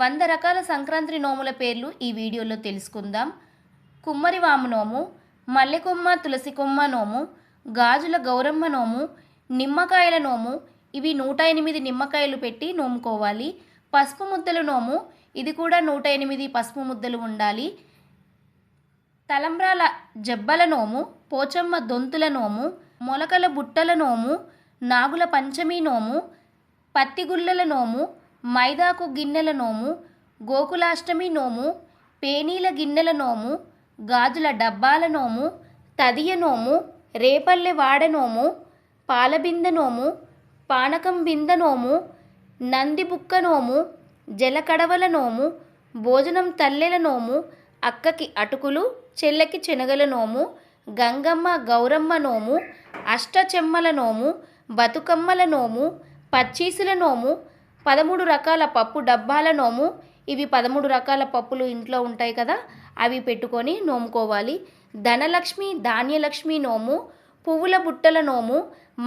వంద రకాల సంక్రాంతి నోముల పేర్లు ఈ వీడియోలో తెలుసుకుందాం. కుమ్మరివాము నోము మల్లెకొమ్మ తులసి కొమ్మ నోము గాజుల గౌరమ్మ నోము నిమ్మకాయల నోము ఇవి నూట ఎనిమిది నిమ్మకాయలు పెట్టి నోముకోవాలి. పసుపు ముద్దల నోము ఇది కూడా నూట ఎనిమిది పసుపు ముద్దలు ఉండాలి. తలంబ్రాల జబ్బల నోము పోచమ్మ దొంతుల నోము మొలకల బుట్టల నోము నాగుల పంచమి నోము పత్తిగుల్లల నోము మైదాకు గిన్నెల నోము గోకులాష్టమి నోము పేనీల గిన్నెల నోము గాజుల డబ్బాల నోము తదియ నోము రేపల్లె వాడ నోము పాలబింద నోము పానకం బింద నోము నందిబుక్క నోము జలకడవల నోము భోజనం తల్లెల నోము అక్కకి అటుకులు చెల్లెకి శనగల నోము గంగమ్మ గౌరమ్మ నోము అష్టచెమ్మల నోము బతుకమ్మల నోము పచ్చీసుల నోము పదమూడు రకాల పప్పు డబ్బాల నోము. ఇవి పదమూడు రకాల పప్పులు ఇంట్లో ఉంటాయి కదా అవి పెట్టుకొని నోముకోవాలి. ధనలక్ష్మి ధాన్యలక్ష్మి నోము పువ్వుల బుట్టల నోము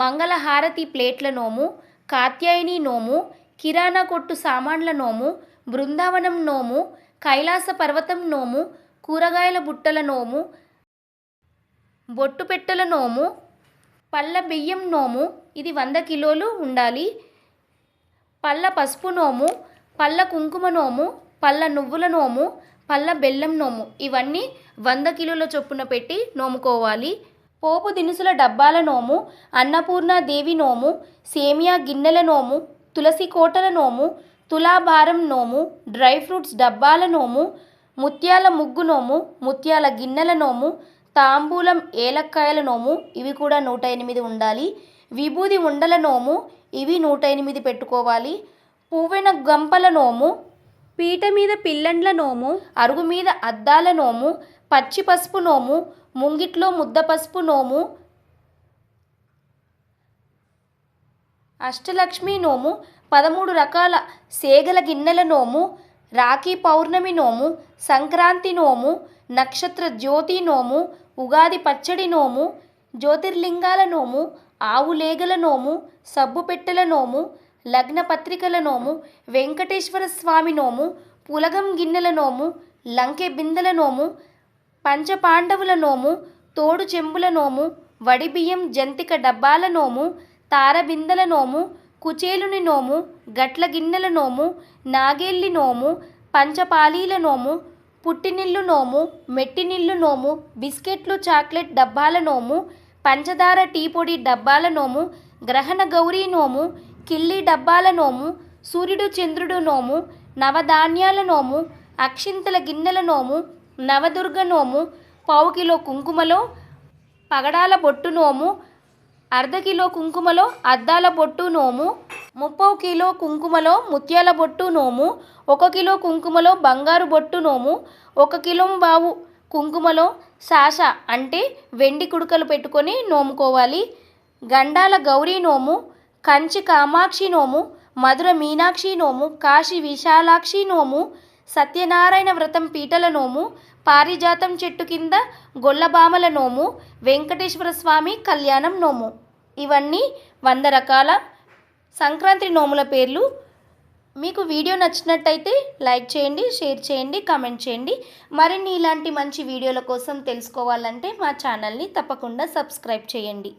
మంగళహారతి ప్లేట్ల నోము కాత్యాయని నోము కిరాణా కొట్టు సామాన్ల నోము బృందావనం నోము కైలాస పర్వతం నోము కూరగాయల బుట్టల నోము బొట్టు పెట్టెల నోము పళ్ళ బియ్యం నోము. ఇది వంద కిలోలు ఉండాలి. పళ్ళ పసుపు నోము పళ్ళ కుంకుమ నోము పళ్ళ నువ్వుల నోము పళ్ళ బెల్లం నోము. ఇవన్నీ వంద కిలోల చొప్పున పెట్టి నోముకోవాలి. పోపు దినుసుల డబ్బాల నోము అన్నపూర్ణ దేవి నోము సేమియా గిన్నెల నోము తులసి కోటల నోము తులాభారం నోము డ్రై ఫ్రూట్స్ డబ్బాల నోము ముత్యాల ముగ్గు నోము ముత్యాల గిన్నెల నోము తాంబూలం ఏలక్కాయల నోము ఇవి కూడా నూట ఎనిమిది ఉండాలి. విభూది ఉండల నోము ఇవి నూట ఎనిమిది పెట్టుకోవాలి. పువ్వెన గంపల నోము పీట మీద పిల్లండ్ల నోము అరుగు మీద అద్దాల నోము పచ్చి పసుపు నోము ముంగిట్లో ముద్ద పసుపు నోము అష్టలక్ష్మి నోము పదమూడు రకాల సేగల గిన్నెల నోము రాఖీ పౌర్ణమి నోము సంక్రాంతి నోము నక్షత్ర జ్యోతి నోము ఉగాది పచ్చడి నోము జ్యోతిర్లింగాల నోము ఆవులేగల నోము సబ్బు పెట్టెల నోము లగ్నపత్రికల నోము వెంకటేశ్వర స్వామి నోము పులగం గిన్నెల నోము లంకె బిందెల నోము పంచపాండవుల నోము తోడు చెంబుల నోము వడిబియ్యం జంతిక డబ్బాల నోము తారబిందెల నోము కుచేలుని నోము గట్ల గిన్నెల నోము నాగేళ్ళి నోము పంచపాలీల నోము పుట్టినిల్లు నోము మెట్టినిల్లు నోము బిస్కెట్లు చాక్లెట్ డబ్బాల నోము పంచదార టీ పొడి డబ్బాల నోము గ్రహణ గౌరీ నోము కిల్లి డబ్బాల నోము సూర్యుడు చంద్రుడు నోము నవధాన్యాల నోము అక్షింతల గిన్నెల నోము నవదుర్గ నోము పావు కిలో కుంకుమలో పగడాల బొట్టు నోము అర్ధ కిలో కుంకుమలో అద్దాల బొట్టు నోము ముప్పై కిలో కుంకుమలో ముత్యాల బొట్టు నోము ఒక కిలో కుంకుమలో బంగారు బొట్టు నోము ఒక కిలో బావు కుంకుమలో శాస అంటే వెండి కుడుకలు పెట్టుకొని నోముకోవాలి. గండాల గౌరీ నోము కంచి కామాక్షి నోము మధుర మీనాక్షి నోము కాశీ విశాలాక్షి నోము సత్యనారాయణ వ్రతం పీటల నోము పారిజాతం చెట్టు కింద గొల్లబామల నోము వెంకటేశ్వర స్వామి కళ్యాణం నోము. ఇవన్నీ వంద రకాల సంక్రాంతి నోముల పేర్లు మీకు వీడియో నచ్చినట్టయితే లైక్ చేయండి షేర్ చేయండి కామెంట్ చేయండి. మరిన్ని ఇలాంటి మంచి వీడియోల కోసం తెలుసుకోవాలంటే మా ఛానల్ని తప్పకుండా సబ్స్క్రైబ్ చేయండి.